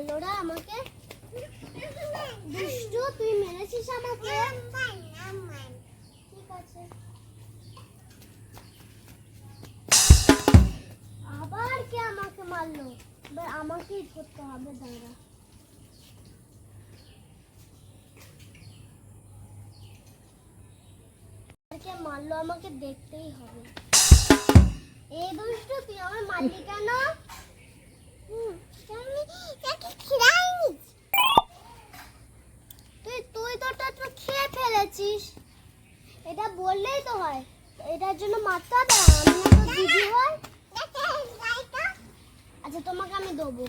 মারলোরা আমাকে দুষ্টু, তুই মেরেছিস আমাকে? ঠিক আছে। আবার কে আমাকে মারলো? এবার আমাকেই ধরতে হবে, দাঁড়া। মারলো? আমাকে দেখতেই হবে। এই দুষ্টু, তুই আমার মারলি কেন হুম, আমি তাকে খিলাইনি তুই তুই তো তো খেয়ে ফেলেছিস এটা বললেই তো হয়। এটার জন্য না দিদি হয়। আচ্ছা তোমাকে আমি দেবো।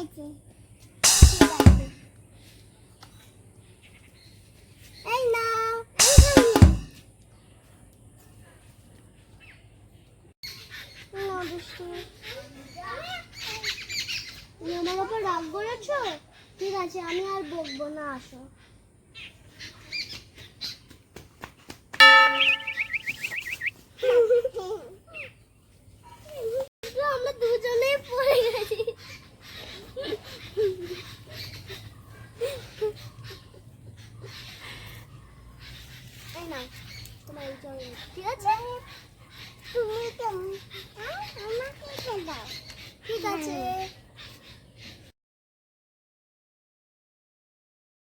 আছে এই নাও নাও দুষ্টু তুমি আমার উপর রাগ করেছ? ঠিক আছে, আমি আর বকবো না, আসো। ঠিক আছে? তুমি দাও। ঠিক আছে।